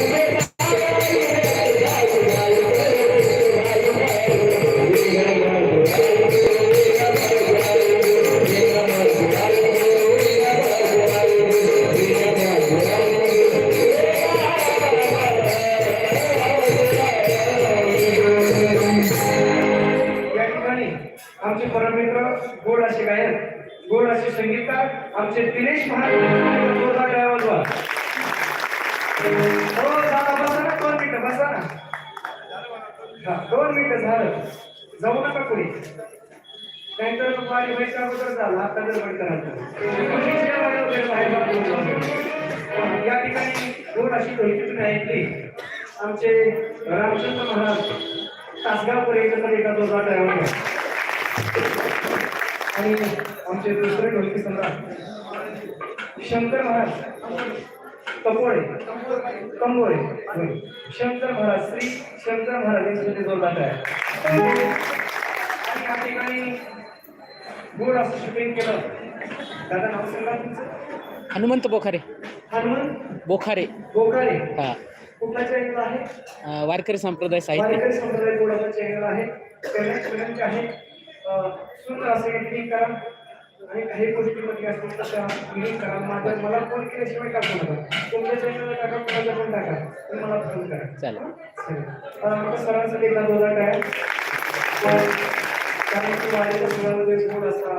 या जाऊ नका पुढे नाहीतर मग व्हायच्या अगोदर झाला आता गडबड करायचं. या ठिकाणी गोड अशी ढोलकी ऐकली आमचे रामचंद्र महाराज तासगाव याच्यासाठी एका जोरदार ड्रायव्हर आणि आमचे दुसरे ढोलकी सम्राट शंकर महाराज कपोळे कंबोळे शंकर महाराज श्री शंकर महाराज यांच्यासाठी जोरदार आहे ठिकाणी गोड असं शूटिंग केलं. दादा नाव सांगा तुमचं? हनुमंत बोखारे. हनुमंत बोखारे. गोकारे हा. कुठला चॅनल आहे? अं, वारकरी संप्रदाय साहित्य. वारकरी संप्रदाय चॅनल आहे. आहे अं, सुंदर असं एडिटिंग करा आणि काही गोष्टीमध्ये असतील तर त्या एडिटिंग करा माझ्या मला फोन केल्याशिवाय टाकू नका. तुमच्या चॅनलला टाका पण टाका. मला फोन करा. चालेल. सरांसाठी आहे. की माझ्या सरांमध्ये गोड असा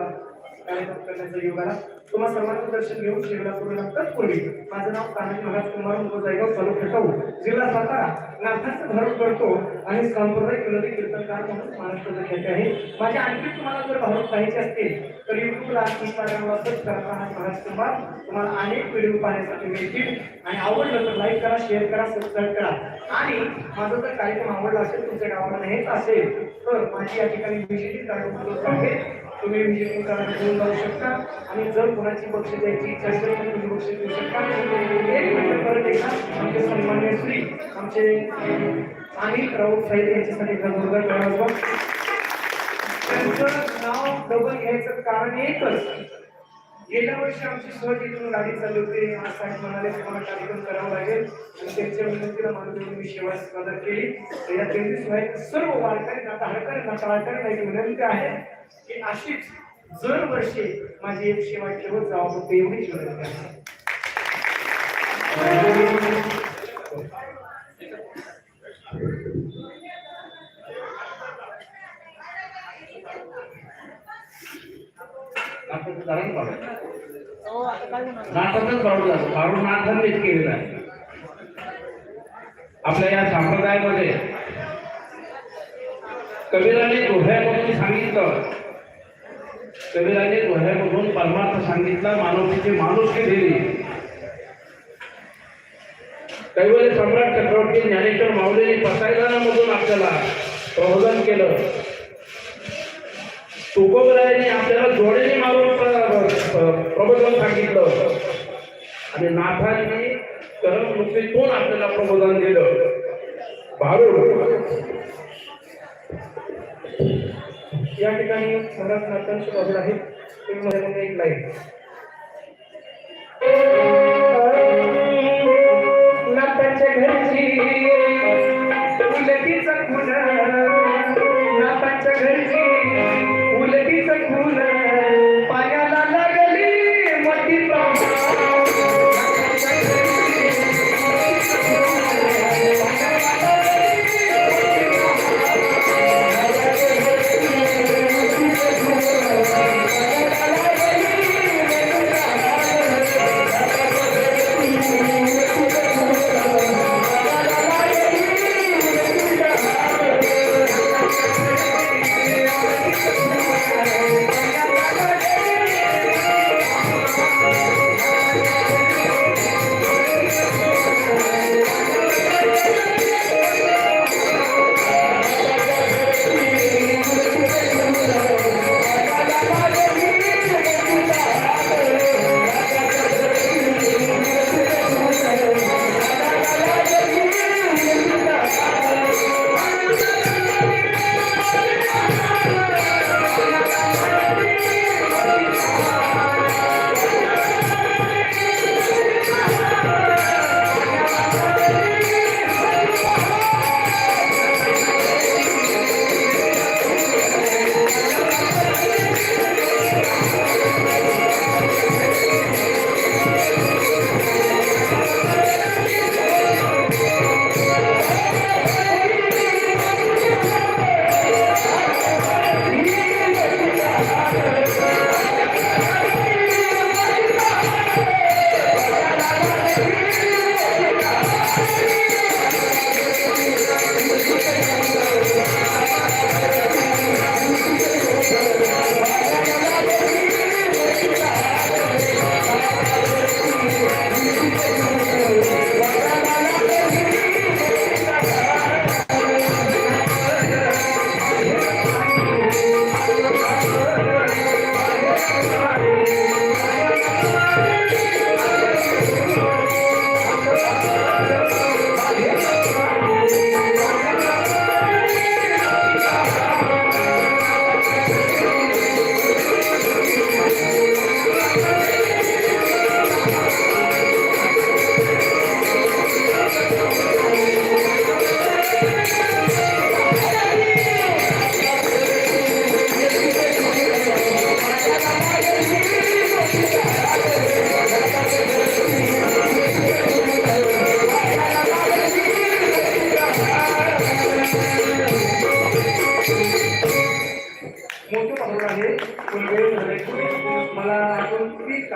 कार्यक्रम करण्याचा योग आला तुम्हा सर्वांचं दर्शन घेऊन शिवरापूर नंतर पूर्वी माझं नाव कानाजी महाराज कुमार जायगाव तालुका खटाऊ जिल्हा सातारा. नाथाचं भारूड करतो आणि सांप्रदायिक विनोदी कीर्तनकार म्हणून महाराष्ट्राचा ख्याती आहे. माझे आणखी तुम्हाला जर भारूड पाहिजे असतील तर युट्यूबला इंस्टाग्रामला सर्च करा कान्हाजी महाराज कुमार तुम्हाला अनेक व्हिडिओ पाहण्यासाठी मिळतील आणि आवडलं तर लाईक करा शेअर करा सबस्क्राईब करा. आणि माझा जर कार्यक्रम आवडला असेल तुमच्या गावाला हेच असेल तर माझी या ठिकाणी विजिटिंग कार्ड उपलब्ध आहे तुम्ही विजिटिंग घेऊन जाऊ शकता. आणि जर कोणाची बक्षीस द्यायची इच्छा असेल तर तुम्ही बक्षीस देऊ शकता. एक परत एकदा आमचे सन्मान्य श्री आमचे आणि राऊत साहेब यांच्यासाठी जोरदार टाळ्या त्यांचं नाव डबल घ्यायचं कारण एकच. गेल्या वर्षी आमची सहज इथून गाडी चालली होती. आज साहेब म्हणाले तुम्हाला कार्यक्रम करावा लागेल. आणि त्यांच्या विनंतीला मान देऊन मी सेवा सादर केली. या तेहतीस वयात सर्व वारकरी नाताळकरी नाताळकरी माझी विनंती आहे. की अशीच दर वर्षी माझी एक सेवा ठेवत जावं फक्त एवढीच विनंती आहे नाटकच बाळू झालं बाळू केलेलं आहे आपल्या या संप्रदायामध्ये कबीराने दोह्यामधून सांगितलं. कबीराने दोह्यामधून परमार्थ सांगितला मानवतेची माणुसकी दिली. कैवल्य सम्राट चक्रवर्ती ज्ञानेश्वर माऊलीने पसायदानामधून आपल्याला प्रबोधन केलं. तुकोबरायांनी आपल्याला जोडीने मारून प्रबोधन सांगितलं. आणि नाथांनी करमणुकीतून आपल्याला प्रबोधन दिलं. भारूड. या ठिकाणी महाराज नाथांची बाजू आहे तुम्ही एक लाईन नाथाच्या घरची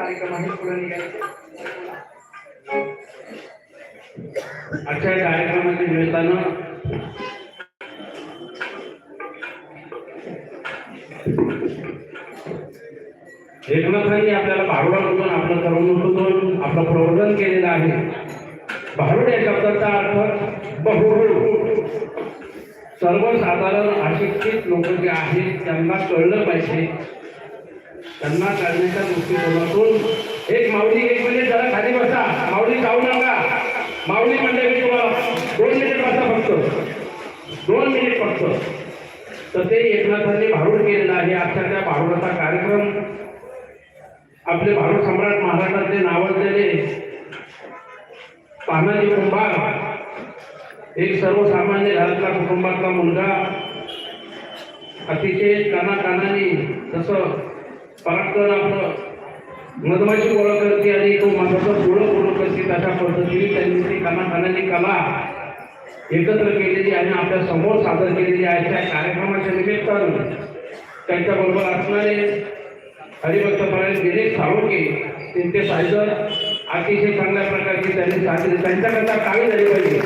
आहे पुढे निघायचं आजच्या कार्यक्रमाच्या निमित्तानं एकनाथांनी आपल्याला भारुडामधून आपलं करमणुकीतून आपलं प्रवर्धन केलेलं आहे. भारुड या शब्दाचा अर्थ बहुरूप. सर्वसाधारण अशिक्षित लोक जे आहेत त्यांना कळलं पाहिजे. त्यांना करण्याच्या दृष्टिकोनातून एक माऊली एक मिनिट जरा खाली बसा. माऊली जाऊ नका. माऊली म्हणजे मी तुम्हाला दोन मिनिट बसा फक्त. दोन मिनिट फक्त. तर ते एकनाथांनी भारूड केलेलं आहे. आजच्या त्या भारुडाचा कार्यक्रम. आपले भारूड सम्राट महाराष्ट्रातले नावाजलेले तानाजी कुंभार एक सर्वसामान्य घरातला कुटुंबातला मुलगा अतिशय कानाकानाने जसं पराक्रम आपलं मधमाशी गोळा करते आणि तो माणसाचा गोळ गोळं करते. त्याच्या पद्धतीने त्यांनी ती कानाकानाने कला एकत्र केलेली आणि आपल्यासमोर सादर केलेली आहे. त्या कार्यक्रमाच्या निमित्तानं त्यांच्याबरोबर असणारे हरिभक्त परायण दिनेश साळुंके त्यांचे सायदर अतिशय चांगल्या प्रकारची त्यांनी साजरी त्यांच्याकरता काय झाली पाहिजे.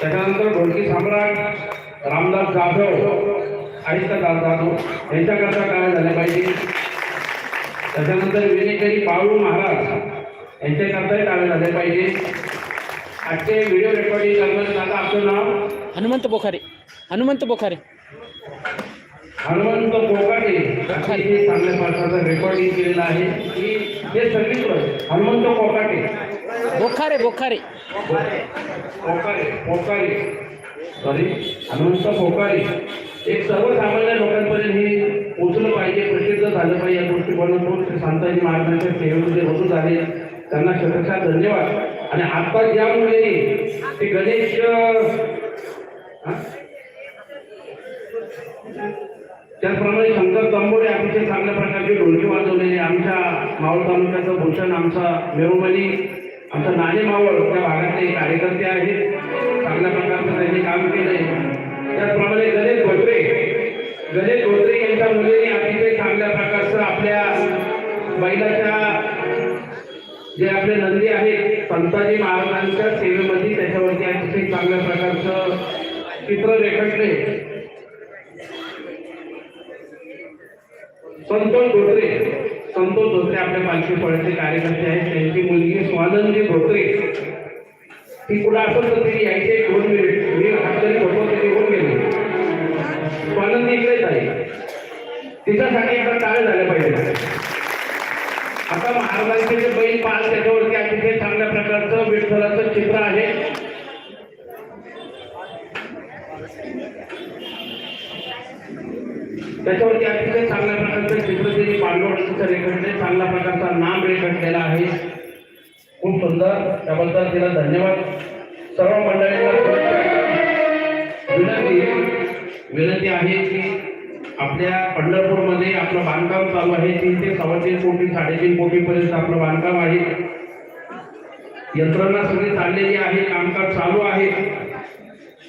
त्याच्यानंतर ढोलकी सम्राट रामदास जाधव आहिस्तदास जाधव यांच्याकरता काय झालं पाहिजे त्याच्यानंतर विनेकरी पाळू महाराज यांच्याकरताही काय झाले पाहिजे. आजचे व्हिडिओ रेकॉर्डिंग करणारे दादा आपलं नाव? हनुमंत बोखारे. हनुमंत बोखारे. हनुमंत कोकाटे अतिशय चांगल्या प्रकारचं रेकॉर्डिंग केलेलं आहे. की हे सगळीकडे हनुमंत कोकाटे बोखारे बोखारे. पोकारे पोकारे सॉरी हनुमंत पोकारे एक सर्वसामान्य लोकांपर्यंत हे पोचलं पाहिजे प्रसिद्ध झालं पाहिजे या दृष्टिकोनातून. श्री संताजी महाराजांच्या सेवेमध्ये रुजू झाले. त्यांना शतशा धन्यवाद. आणि आता ज्यामुळे ते गणेश त्याचप्रमाणे शंकर तंबोरे अतिशय चांगल्या प्रकारचे ढोलकी वाजवलेले आमच्या मावळ तालुक्याचं भूषण आमचा मेरुमणी आमचा नाणे मावळ त्या भागातले कार्यकर्ते आहेत. चांगल्या प्रकारचं त्यांनी काम केलंय. त्याचप्रमाणे गणेश भोसरे गणेश भोसरे यांच्या मुलीने अतिशय चांगल्या प्रकारचं आपल्या बैलाच्या जे आपले नंदी आहेत संताजी महाराजांच्या सेवेमध्ये त्याच्यावरती अतिशय चांगल्या प्रकारचं चित्र रेखटले. संतोष धोत्रे संतोष धोत्रे आपल्या पालखी फळाचे कार्यकर्ते आहेत. त्यांची मुलगी स्वानंदी धोत्रे ती कुठं असं तर ती यायचे एक दोन मिनिट. मी हातरी होतो ते निघून गेली. स्वानंदी इकडेच आहे. तिच्यासाठी आता काय झालं पाहिजे. आता महाराजांचे जे बैल पाल त्याच्यावरती अतिशय चांगल्या प्रकारचं विठ्ठलाचं चित्र आहे. त्याच्यावरती अतिशय चांगल्या प्रकारचं चित्र त्यांनी पांडवडीचं रेखाटले चांगल्या प्रकारचा नाम रेखाटलेला आहे. सुंदर त्याबद्दल तिला धन्यवाद. सर्व मंडळींना विनंती विनंती आहे की आपल्या पंढरपूरमध्ये आपलं बांधकाम चालू आहे. तीन ते सव्वातीन कोटी साडेतीन कोटीपर्यंत आपलं बांधकाम आहे. यंत्रणा सगळी चाललेली आहे कामकाज चालू आहे.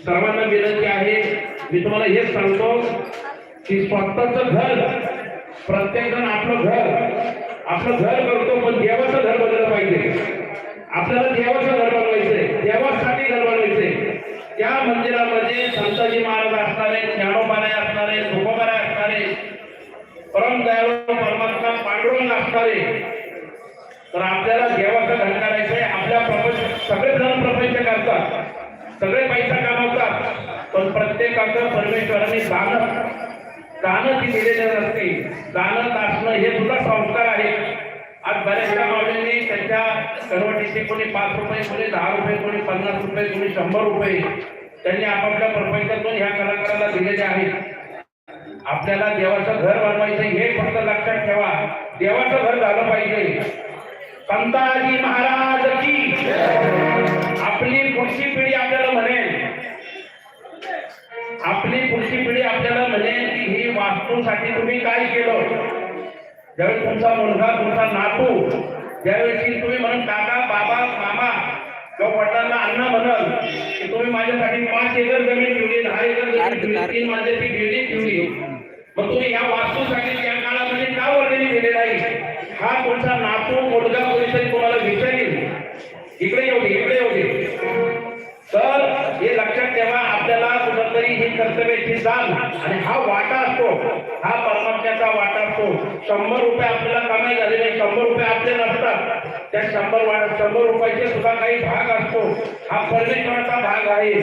सर्वांना विनंती आहे मी तुम्हाला हेच सांगतो की स्वतःचं घर प्रत्येक जण आपलं घर आपलं घर करतो पण देवाचं घर बनलं पाहिजे. आपल्याला देवाचं घर बनवायचंय. देवासाठी घर बनवायचंय. त्या मंदिरामध्ये संताजी महाराज असणारे ज्ञानोबाराय असणारे धोबाराय असणारे परम दयाळू परमात्मा पांडुरंग असणारे तर आपल्याला देवाचं घर करायचंय. आपल्या प्रपंच सगळे जण प्रपंच करतात. सगळे पैसा कामवतात. पण प्रत्येकाचं परमेश्वराने दान दान ती दिलेलं नसते. दानत असणं हे सुद्धा संस्कार आहे आज बऱ्याचशा मागण्यांनी त्यांच्या करवटीचे कोणी पाच रुपये कोणी दहा रुपये कोणी पन्नास रुपये कोणी शंभर रुपये त्यांनी आपापल्या प्रपंचातून ह्या कलाकाराला दिलेले आहेत. आपल्याला देवाचं घर बनवायचं हे फक्त लक्षात ठेवा. देवाचं घर झालं पाहिजे. संताजी महाराज की आपली पुढची पिढी आपल्याला म्हणेल. आपली पुढची पिढी आपल्याला म्हणेल की ही वास्तूसाठी तुम्ही काय केलं? ज्यावेळी तुमचा मुलगा तुमचा नातू ज्यावेळी तुम्ही म्हणून काका बाबा मामा किंवा वडिलांना अण्णा म्हणाल की तुम्ही माझ्यासाठी पाच एकर जमीन ठेवली दहा एकर जमीन ठेवली तीन माझ्याची बिल्डिंग ठेवली मग तुम्ही या वास्तूसाठी त्या काळामध्ये का वर्गणी दिले नाही हा तुमचा नातू मुलगा कोणीतरी तुम्हाला विचारेल? इकडे येऊ दे इकडे येऊ दे. तर हे लक्षात ठेवा आपल्याला कुठंतरी ही कर्तव्याची जाण आणि हा वाटा असतो हा परमात्म्याचा वाटा असतो. शंभर रुपये आपल्याला कमाई झालेले शंभर रुपये आपले नसतात. त्या शंभर वाटा शंभर रुपयाचे सुद्धा काही भाग असतो. हा परमेश्वराचा भाग आहे.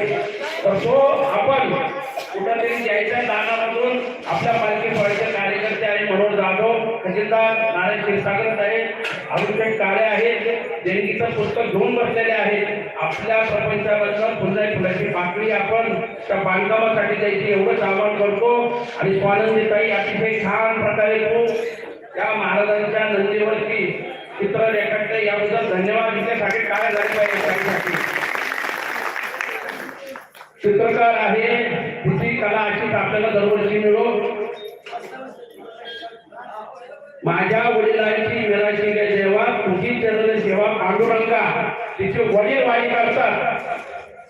तर तो आपण कुठंतरी द्यायच्या दानामधून आपल्या पालखी सोहळ्याचे कार्यकर्ते आणि मनोज जाधव तहसीलदार नारायण क्षीरसागर साहेब अभिषेक काळे आहेत देणगीचं पुस्तक घेऊन बसलेले आहेत. आपल्या प्रपंचामधनं पुन्हा एक फुलाची पाकळी आपण त्या बांधकामासाठी द्यायची एवढंच आवाहन करतो. आणि स्वानंदीताई अतिशय छान प्रकारे तो त्या महाराजांच्या नंदीवरती चित्र रेखाटले याबद्दल धन्यवाद. देण्यासाठी काय झाले पाहिजे. त्यासाठी चित्रकार आहे. तिची कला अशीच आपल्याला दरवर्षी मिळो. माझ्या वडिलांची विराची गे जेव्हा तुझी चरण सेवा पांडुरंगा तिचे वडील वाईट असतात.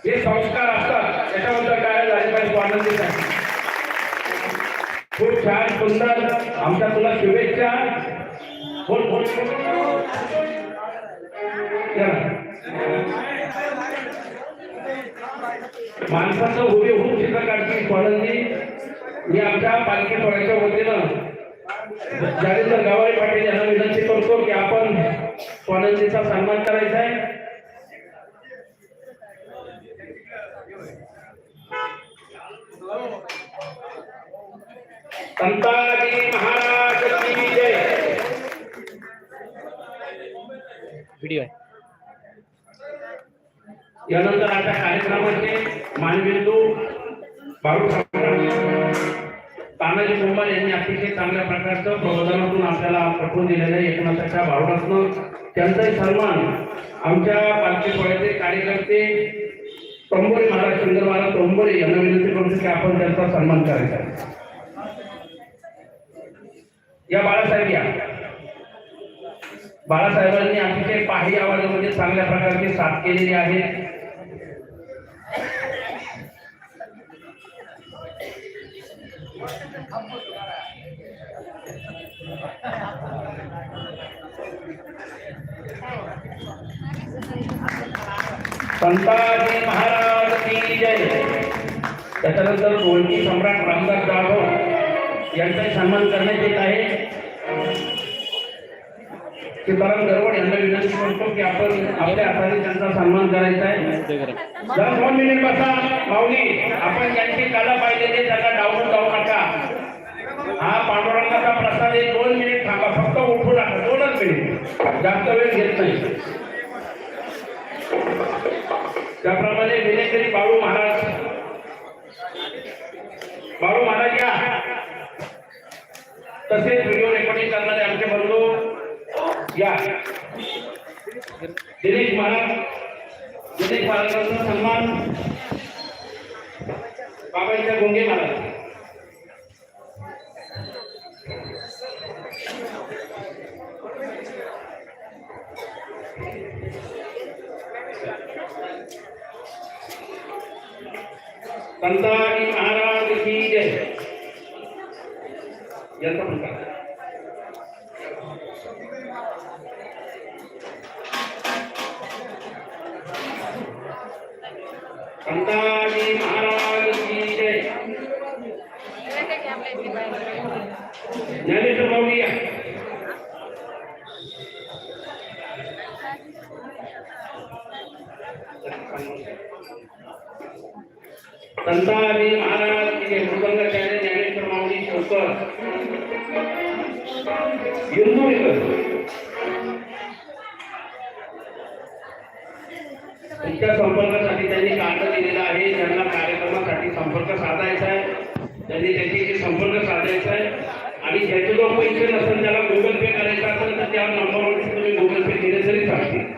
हे संस्कार असतात. त्याच्याबद्दल काय झाले? पाहिजे आनंदित आहे. खूप छान सुंदर. आमच्या तुला शुभेच्छा. बोल बोल. माणसाचं उभे होऊन चित्र काढते स्वानंदी मी आमच्या पालखी सोहळ्याच्या वतीनं जागेंद्र गावाळे पाटील यांना विनंती करतो की आपण स्वानंदीचा सन्मान करायचा आहे. संताजी महाराज की जय. व्हिडिओ आहे यानंतर आता कार्यक्रमाचे मानबिंदू बाळू तानाजी कुंभार यांनी अतिशय चांगल्या प्रकारचं प्रबोधनातून आपल्याला पटवून दिलेलं आहे. एकनाथाच्या भावनातनं त्यांचाही सन्मान आमच्या पालखी सोहळ्याचे कार्यकर्ते तोंबोरे महाराज सुंदर महाराज तोंबोरे यांना विनंती करतो की आपण त्यांचा सन्मान करायचा आहे. या बाळासाहेब या. बाळासाहेबांनी अतिशय पहाडी आवाजामध्ये चांगल्या प्रकारची साथ केलेली आहे. संताजी महाराज की जय. त्याच्यानंतर ढोलकी सम्राट रामदास जाधव यांचाही सन्मान करण्यात येत आहे. सीताराम गरवड यांना विनंती करतो की आपण आपल्या हाताने त्यांचा सन्मान करायचा आहे. जर दोन मिनिट बसा माऊली आपण ज्यांची कला पाहिजे त्यांना डावून जाऊ नका. हा पांडुरंगाचा प्रसाद एक दोन मिनिट थांबा फक्त उठू नका दोनच मिनिट. जास्त वेळ घेत नाही. त्याप्रमाणे विनेकरी बाळू महाराज. बाळू महाराज या. तसेच व्हिडिओ रेकॉर्डिंग करणारे आमचे बंधू या. दिनेश महाराज. दिनेश महाराजांचा सन्मान. बाबांच्या गुंगे महाराज. संताजी महाराज की जय यांचा पण करा. संताजी महाराज की जय ज्ञानेश्वर माऊली या. संताजी महाराज की जय मृदंगाचार्य ज्ञानेश्वर माऊली शंकर युंदूरकर तुमच्या संपर्कासाठी त्यांनी कार्ड दिलेला आहे. ज्यांना कार्यक्रमासाठी संपर्क साधायचा आहे त्यांनी त्याच्याशी संपर्क साधायचा आहे आणि ज्याचे जो पैसे नसेल त्याला गुगल पे करायचा असेल तर त्या नंबरवरती तुम्ही गुगल पे केले तरी चालतील.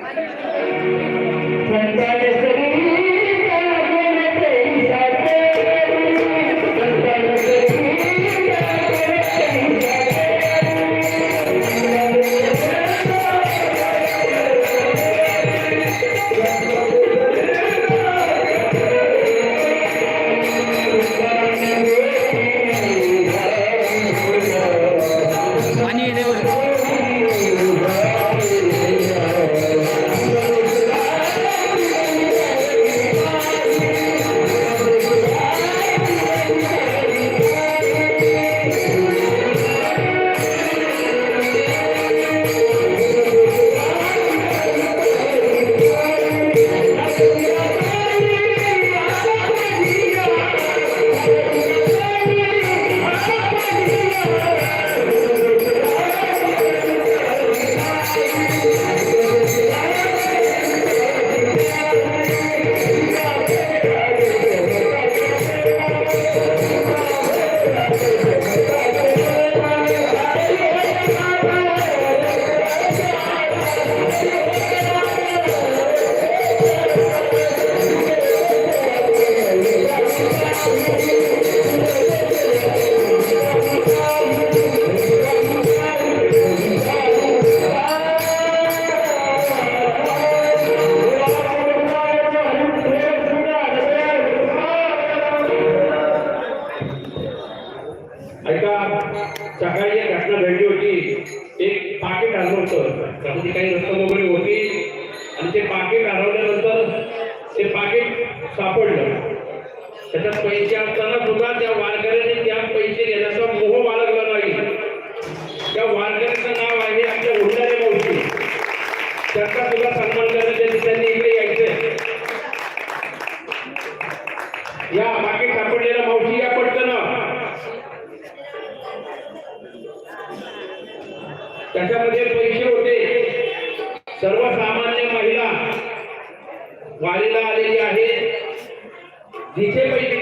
ऐका सकाळी एक घटना घडली होती. एक पाकिट आलं होतं. त्यामध्ये काही रक्कम वगैरे होती. आणि ते पाकिट हरवल्यानंतर ते पाकिट सापडलं. त्याच्यात पैसे असताना सुद्धा त्या वारकऱ्याने त्या पैसे घेण्याचा मोह बाळगला नाही. त्या वार वारीला आलेली आहे जिथे पैसे